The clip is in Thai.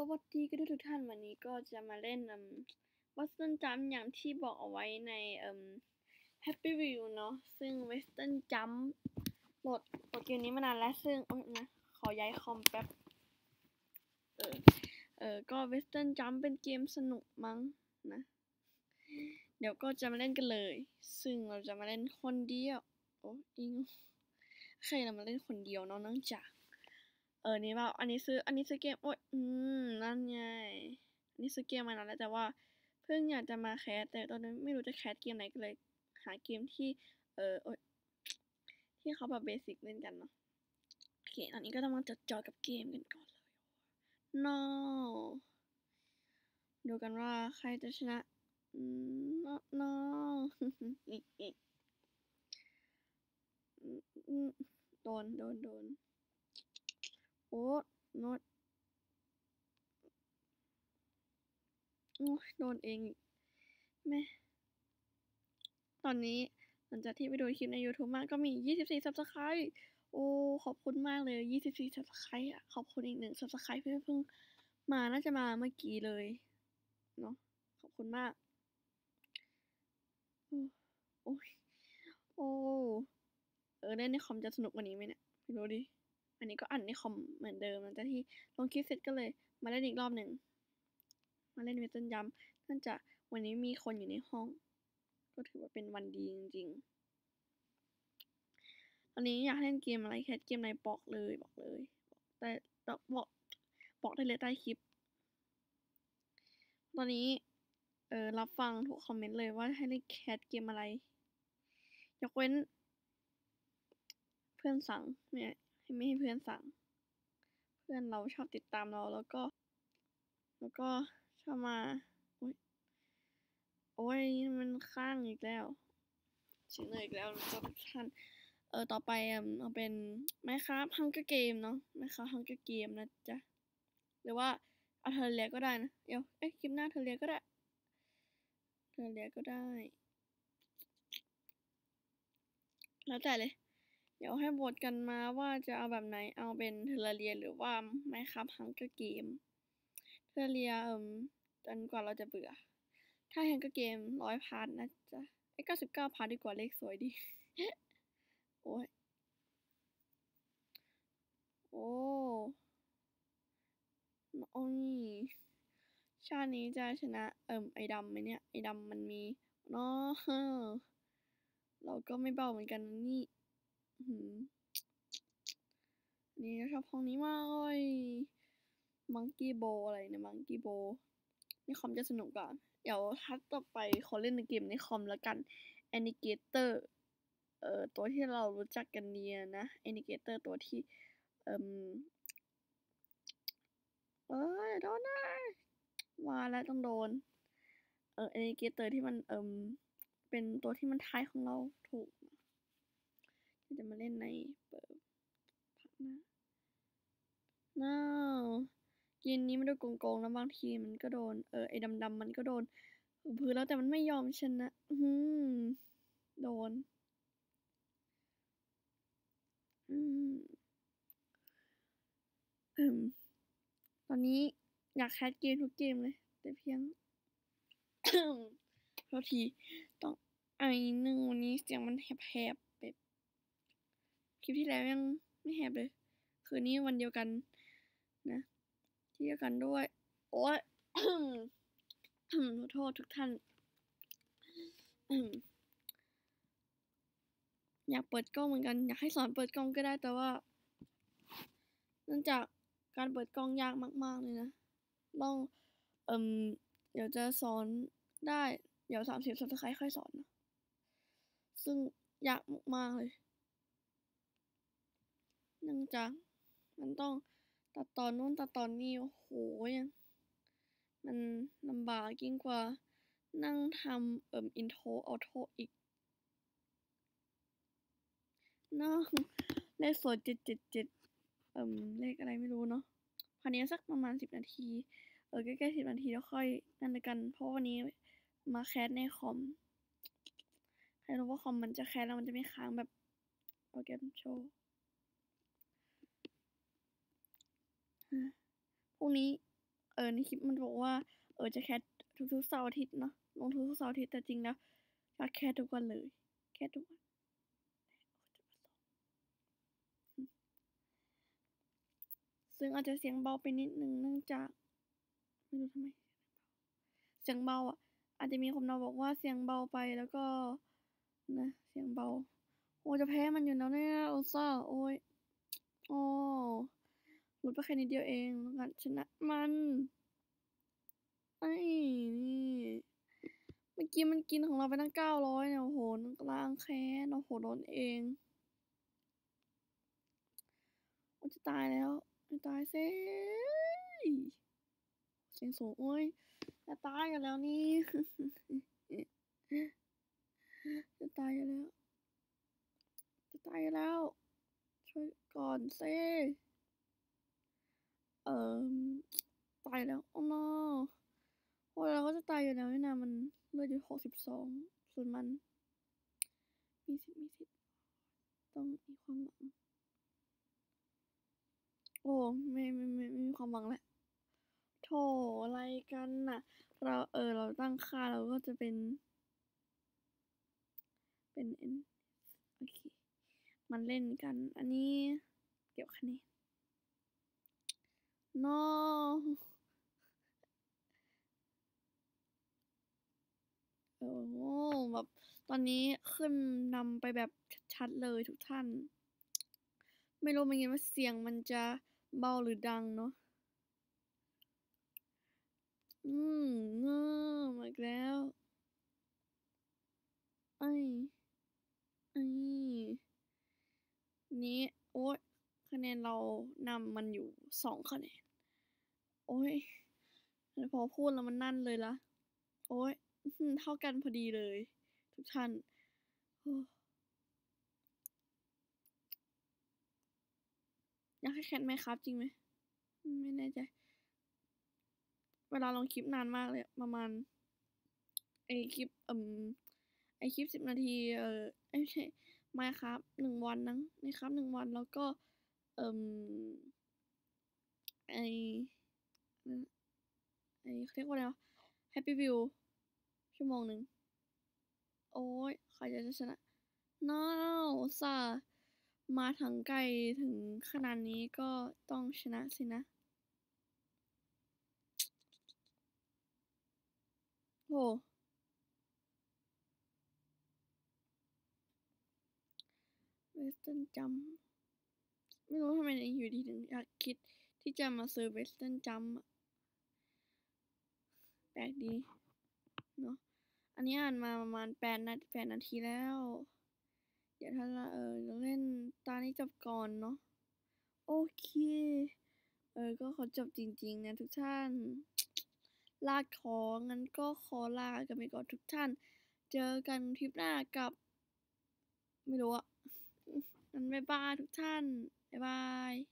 สวัสดีกันทุกท่านวันนี้ก็จะมาเล่นอืมวัสตันจัมอย่างที่บอกเอาไว้ในอืม Happy View เนาะซึ่ง Western Jump โหลดโหลดเกมนี้มานานแล้วซึ่งอนะขอย้ายคอมแป๊บเออเออก็ Western Jump เป็นเกมสนุกมั้งนะ เดี๋ยวก็จะมาเล่นกันเลย ซึ่งเราจะมาเล่นคนเดียวโอ้อิงใครเรามาเล่นคนเดียวเนาะเนื่องจาก ออนี่ว่าอันนี้ซื้ออันนี้ซื้อเกมโอ้ยอืมนั่นไงอันนี้ซื้อเกมมานานแล้วแต่ว่าเพิ่งอยากจะมาแคสแต่ตอนนั้ไม่รู้จะแคสเกมไหนก็เลย หาเกมที่เออโอ้ยที่เขาแบบเบสิกเล่นกันเนาะโอเคตอนนี้ก็ต้องมาจดจ่อกับเกมกันก่อนเลย no ดูกันว่าใครจะชนะอืม no no อืมโดนโดนโดน โอ้โนโอ้ยโดนเองแม่ตอนนี้หลังจากที่ไปดูคลิปใน YouTube มากก็มี 24 Subscribe โอ้ ขอบคุณมากเลย 24 Subscribe อะ ขอบคุณอีกหนึ่ง Subscribe เพิ่งเพิ่งมาน่าจะมาเมื่อกี้เลย เนาะขอบคุณมากโอ้โอ้ยโอ้ เออเล่นในคอมจะสนุกกว่านี้ไหมเนี่ยไม่รู้ดิ อันนี้ก็อัดในคอมเหมือนเดิมหลังจากที่ลงคลิปเสร็จก็เลยมาเล่นอีกรอบหนึ่ง มาเล่นเวทเทิลยัมเนื่องจากวันนี้มีคนอยู่ในห้อง ก็ถือว่าเป็นวันดีจริงๆตอนนี้อยากเล่นเกมอะไรแคสเกมอะไรบอกเลยบอกเลยแต่บอกบอกได้เลยใต้คลิป ตอนนี้เออรับฟังทุกคอมเมนต์เลยว่าให้เล่นแคสเกมอะไร ยกเว้น เพื่อนสั่งเนี่ย ไม่ให้เพื่อนสั่ง เพื่อนเราชอบติดตามเราแล้วก็ แล้วก็ชอบมา โอ้ยโอ้ยมันข้างอีกแล้วเสียงเลยอีกแล้วจะทุกท่านเออต่อไปอะเอาเป็นไมครับฮังเกอร์เกมเนาะไมครับฮังเกอร์เกมนะจ๊ะหรือว่าเอาเทอเลียก็ได้นะเดี๋ยวเอ้ยคลิปหน้าเทอเลียก็ได้เทอเลียก็ได้ แล้วแต่เลย เดี๋ยวให้โหวตกันมาว่าจะเอาแบบไหนเอาเป็นเทอร์เรียหรือว่าไมครับฮังเกอร์เกมเทอร์เรียเอิมจนกว่าเราจะเบื่อ ถ้าฮังเกอร์เกมร้อยพาร์ทนะจ๊ะไอ้เก้าสิบเก้าพาร์ทดีกว่าเลขสวยดี โอ้ยโอ้โอ้ยชาตินี้จะชนะเอิมไอ้ดำไหมเนี่ย ไอ้ดำมันมีเนาะเราก็ไม่เบาเหมือนกันนี่ะนี่หืม นี่ชอบห้องนี้มากเลยมังกี้โบอะไรเนี่ยมังกี้โบในคอมจะสนุกกว่า เดี๋ยวทัดต่อไปขอเล่นในเกมในคอมแล้วกัน a n i g a t o r เอ่อตัวที่เรารู้จักกันดีนะ a n i g a t o r ตัวที่เอ่มเอ้ยโดนได้ว่าแล้วต้องโดน เออ a n i g a t o r ที่มันเอ่มเป็นตัวที่มันทายของเราถูกจะมาเล่นในเปิด no กินนี้มันดูโกงๆแล้วบางทีมันก็โดน เออไอ้ดำๆมันก็โดนพื้นแล้วแต่มันไม่ยอมชนะ อืมโดน อืมอืมตอนนี้อยากแคสเกมทุกเกมเลย แต่เพียงโทษทีต้องไอหนึ่งวันนี้เสียงมันแหบๆแบบคลิปที่แล้วยังไม่แหบเลย คืนนี้วันเดียวกัน นะที่เดียกันด้วย โอ้ยขอโทษทุกท่านอยากเปิดกล้องเหมือนกัน อยากให้สอนเปิดกล้องก็ได้แต่ว่าเนื่องจากการเปิดกล้องยากมาก ๆ เลยนะลองเอิมเดี๋ยวจะสอนได้ เดี๋ยวสามสิบสับสไครค่อยสอนนะซึ่งยากมาก ๆ เลย เนื่องจากมันต้อง ตัดตอนนู้นตัดตอนนี้ โอ้โหยังมันลำบากยิ่งกว่า นั่งทำเอ่มอินโทรออโทอีกน้องเลขโฟเจ็ดเจ็ดเจ็ดเอ่มเลขอะไรไม่รู้เนาะภายในสักประมาณสิบนาที เออใกล้ๆสิบนาทีแล้วค่อยนั่นลยกัน เพราะวันนี้มาแคสในคอมใครรู้ว่าคอมมันจะแคสแล้วมันจะไม่ค้างแบบโปรแกรมโชว์ พรุ่งนี้เออในคลิปมันบอกว่า เออจะแคสทุกๆเสาร์อาทิตย์เนาะลงทุกๆเสาร์อาทิตย์แต่จริงแล้วจะแคสทุกวันเลย แคสทุกวันซึ่งอาจจะเสียงเบาไปนิดนึงเนื่องจากไม่รู้ทำไมเสียงเบาอะ อาจจะมีคนมาบอกว่าเสียงเบาไปแล้วก็นะเสียงเบา โอ้จะแพ้มันอยู่แล้วเนี่ยโอซ่าโอ้ยโอ้ ดไปแค่นิดเดียวเองแล้วกันชนะมันไอ้นี่เมื่อกี้มันกินของเราไปตั้งเก้าร้อยเนี่ยโอ้โหนกลางแค้นโอ้โหโดนเองโอ้จะตายแล้วจะตายเซิเสียงสูงโอ้ยจะตายกันแล้วนี่จะตายกันแล้ว จะตายกันแล้ว ช่วยก่อนเซ่เอ่อตายแล้วโอ้ no โอ้ยเราก็จะตายอยู่แล้วนี่นะมันเลือดอยู่ห กสิบสองส่วนมัน มีสิทธิ์มีสิทธิ์ต้องมีความหวัง โอ้ไม่ไม่ไม่ไม่มีความหวังแล้วโถอะไรกันน่ะ เราเออ เราตั้งค่าเราก็จะเป็น เป็น N โอเค มันเล่นกัน อันนี้เก็บคะแนน no โอ้โหแบบตอนนี้ขึ้นนำไปแบบชัดๆเลยทุกท่าน ไม่รู้เหมือนกันว่าเสียงมันจะเบาหรือดังเนาะอืมเงอมาอีกแล้วไอ้ไอ้นี้โอ้ยคะแนนเรานำมันอยู่สองคะแนน โอ้ยพอพูดแล้วมันนั่นเลยละโอ้ย เท่ากันพอดีเลย ทุกท่านอยากให้แคทไหมครับ จริงไหม ไม่แน่ใจ เวลาลงคลิปนานมากเลย ประมาณไอคลิปเอ่มไอคลิปสิบนาทีเออไม่ใช่ไม่ครับหนึ่งวันนังนะครับหนึ่งวันแล้วก็เอ่มไอไอเขาเรียกว่าอะไรวะ Happy View ชั่วโมงหนึ่ง โอ้ยใครจะชนะน้าวซามาถึงไกลถึงขนาดนี้ก็ต้องชนะสินะโหเวสเทิร์นจัมไม่รู้ทำไมอยู่ดีถึงอยากคิดที่จะมาซื้อเวสเทิร์นจัมแปลกดี เนาะ อันนี้อ่านมาประมาณแปดนาแปดนาทีแล้ว เดี๋ยวถ้าเราเออเราเล่นตานี้จบก่อนเนาะโอเค เออ ก็ขอจบจริงๆนะทุกท่าน ลาของั้นก็ขอลากันไปก่อนทุกท่าน เจอกันทริปหน้ากับ ไม่รู้อะงั้นบ๊ายบายทุกท่าน บ๊ายบาย